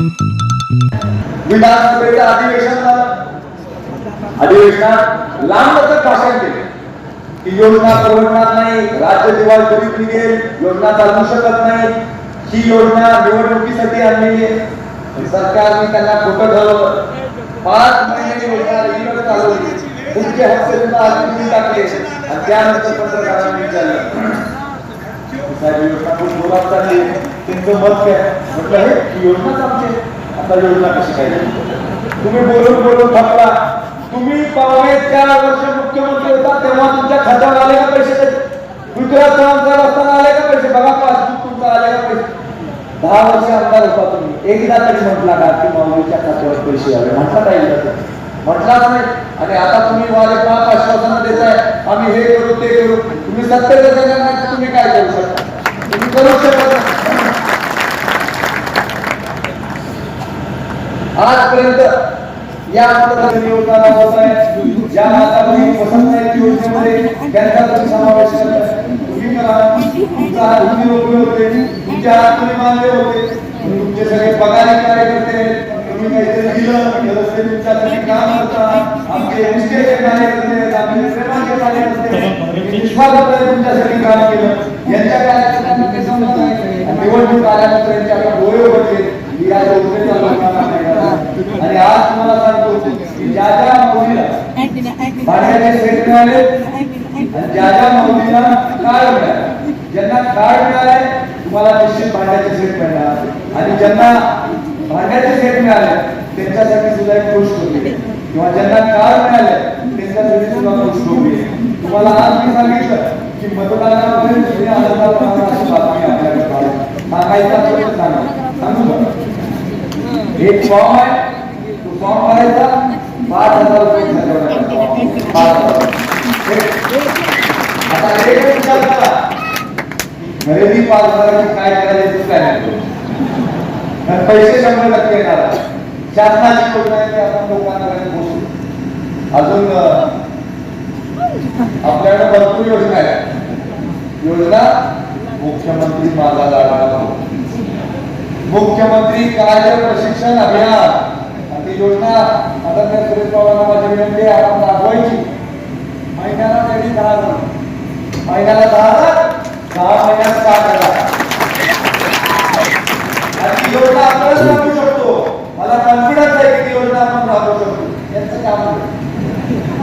विधानसभेच्या अधिवेशन अधिवेशनात लांबच भाषण केले. की योजना परवडणार नाही राज्य दिवाळखोरीत निघेल योजना चालू शकत नाही. ही योजना निवडणुकीसाठी आणलेली आहे. सरकारने त्यांना खोटं ठरवलं पाच महिने योजना रेग्युलर चालवली. मुख्य हप्ते सुद्धा टाकले. आणि त्यानंतर पत्रकारांनी विचारलं. साहेब योजना खूप चालली त्यांचं मत काय? म्हटलं हे योजनाच आमची आता योजना कशी काय तुम्ही बोलून बोलून थकला तुम्ही पावले चार वर्ष मुख्यमंत्री होता तेव्हा तुमच्या खात्यावर आले का पैसे? गुजरात साहेब असताना आले का पैसे? बघा पासबुक तुमचा आले का पैसे? दहा वर्ष आमदार होता तुम्ही. एकदा तरी म्हटला का की माऊलीच्या खात्यावर पैसे आले म्हटला का म्हटलाच नाही. आणि आता तुम्ही वाले पाच आश्वासनं देताय. आम्ही हे करू ते करू. तुम्ही सत्य नाही? तुम्ही काय करू शकता? तुम्ही करू शकत आजपर्यंत या योजना राबवत आहे ज्या माता बहिणी पसंत आहेत योजनेमध्ये त्यांचा तुम्ही समावेश करताय तुम्ही करा. तुमचा हात होते. तुमचे हात तुम्ही मानले होते तुमचे सगळे पगारी कार्यकर्ते आहेत. तुम्ही काहीतरी दिलं व्यवस्थित तुमच्यासाठी काम करता आमचे निष्ठेचे कार्यकर्ते आहेत आमचे प्रेमाचे कार्यकर्ते आहेत. विश्वासाने तुमच्यासाठी काम केलं यांच्या कार्यकर्त्यांना ते समजत नाही निवडणूक आल्यानंतर यांचे आता डोळे उघडले की या योजनेचा लोकांना आणि आज तुम्हाला सांगतो की ज्या ज्या मुलीला भाड्याचे सेट मिळाले आणि ज्या ज्या मुलीला कार्ड मिळाले ज्यांना कार्ड मिळाले तुम्हाला निश्चित भाड्याचे सेट मिळणार आणि ज्यांना भांड्याचे सेट मिळाले. त्यांच्यासाठी सुद्धा एक गोष्ट होती. किंवा ज्यांना कार्ड मिळाले, त्यांच्यासाठी सुद्धा गोष्ट होती. तुम्हाला आज मी सांगितलं की मतदानामध्ये जुन्या आधार अशी बातमी आपल्याकडे. सांगायचं असेल तर सांगा. सांगू का? एक फॉर्म आहे. तो फॉर्म भरायचा. पाच हज़ार रुपये करा. खरेदी पाच हजाराची काय करायचं, काय नाही. करू. पैसे शंभर टक्के येणार शासनाची योजना आहे ती आपण लोकांपर्यंत पोहोचू अजून आपल्याकडे भरपूर योजना आहेत. योजना मुख्यमंत्री माझा लाडका मुख्यमंत्री कार्य प्रशिक्षण अभियान. ती योजना आता त्या सुरेश पवारांना माझी विनंती आहे आपण राबवायची महिन्याला तरी दहा हजार महिन्याला दहा हजार दहा महिन्यात सात हजार आणि ती योजना आपणच राबवू शकतो. मला कॉन्फिडन्स आहे की ती योजना आपण राबवू शकतो. यांचं काम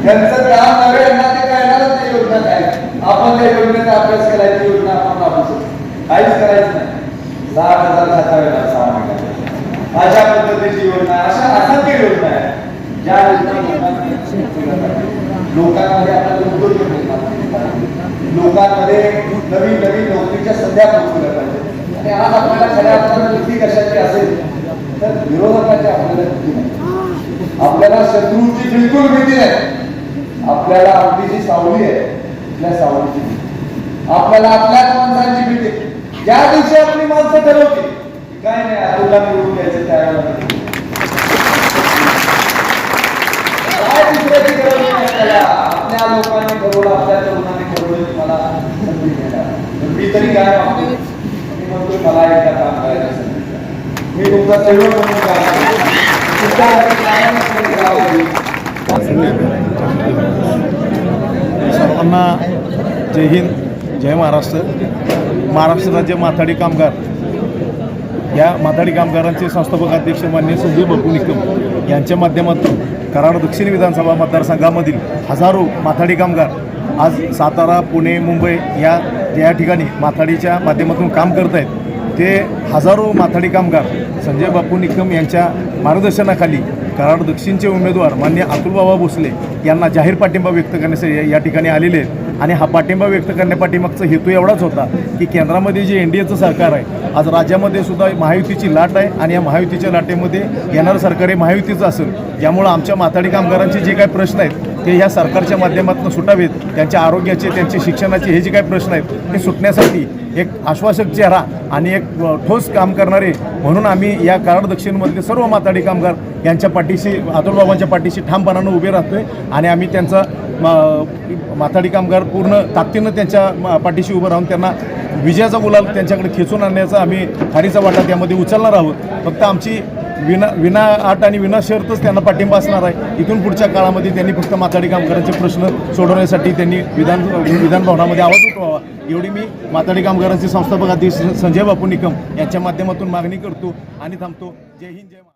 त्यांचं काम नव्हे यांना ते कळणारच नाही योजना काय. आपण त्या योजनेचा अभ्यास केलाय ती योजना आपण राबवू शकतो. काहीच करायचं नाही. साठ हजार खाता वेळा सहा महिन्यात. अशा पद्धतीची योजना अशा असंख्य योजना आहे ज्या योजना लोकांमध्ये आपल्याला उद्योग लोकांमध्ये नवीन नवीन नोकरीच्या संध्या पोहोचवल्या पाहिजे आणि आज आपल्याला खऱ्या अर्थानं भीती कशाची असेल तर विरोधकाची आपल्याला भीती नाही. आपल्याला शत्रूची बिलकुल भीती नाही. आपल्याला आपली जी सावली आहे त्या सावलीची भीती. आपल्याला आपल्याच माणसांची भीती ज्या दिवशी आपली माणसं ठरवतील काय नाही अतुलला निवडून घ्यायचं त्यावेळेला. काय दुसऱ्याची गरज नाही आपल्याला? आपल्या लोकांनी ठरवलं आपल्या तरुणांनी ठरवलं मला संधी मी तरी काय मागतो मला एकदा काम करायचं संधी मी तुमचा सेवक म्हणून काम सर्वांना जय हिंद जय महाराष्ट्र. महाराष्ट्र राज्य माथाडी कामगार. या माथाडी कामगारांचे संस्थापक अध्यक्ष मान्य संजय बापू निकम यांच्या माध्यमातून कराड दक्षिण विधानसभा मतदारसंघामधील हजारो माथाडी कामगार आज सातारा पुणे मुंबई या या ठिकाणी माथाडीच्या माध्यमातून काम करत आहेत ते हजारो माथाडी कामगार संजय बापू निकम यांच्या मार्गदर्शनाखाली कराड दक्षिणचे उमेदवार मान्य अतुलबाबा भोसले यांना जाहीर पाठिंबा व्यक्त करण्यासाठी या- ठिकाणी आलेले आहेत. आणि हा पाठिंबा व्यक्त करण्यापाठीमागचा हेतू एवढाच होता की केंद्रामध्ये जे एन डी एचं सरकार आहे आज राज्यामध्ये सुद्धा महायुतीची लाट आहे आणि या महायुतीच्या लाटेमध्ये येणारं सरकार हे महायुतीचं असेल. ज्यामुळं आमच्या माथाडी कामगारांचे जे काही प्रश्न आहेत ते ह्या सरकारच्या माध्यमातून सुटावेत. त्यांच्या आरोग्याचे त्यांचे शिक्षणाचे हे जे काही प्रश्न आहेत ते सुटण्यासाठी एक आश्वासक चेहरा आणि एक ठोस काम करणारे म्हणून आम्ही या कराड दक्षिणमधले सर्व माताडी कामगार यांच्या पाठीशी अतुलबाबांच्या पाठीशी ठामपणानं उभे राहतोय आणि आम्ही त्यांचा म- माथाडी कामगार पूर्ण ताकदीनं त्यांच्या म- पाठीशी उभं राहून त्यांना विजयाचा गुलाल त्यांच्याकडे खेचून आणण्याचा आम्ही खारीचा वाटा त्यामध्ये उचलणार आहोत. फक्त आमची विना विना आट आणि विना शर्तच त्यांना पाठिंबा असणार आहे. इथून पुढच्या काळामध्ये त्यांनी फक्त माथाडी कामगारांचे प्रश्न सोडवण्यासाठी त्यांनी विधान विधानभवनामध्ये आवाज उठवावा. एवढी मी माथाडी कामगारांचे संस्थापक अध्यक्ष संजय बापू निकम यांच्या माध्यमातून मागणी करतो आणि थांबतो. जय हिंद जय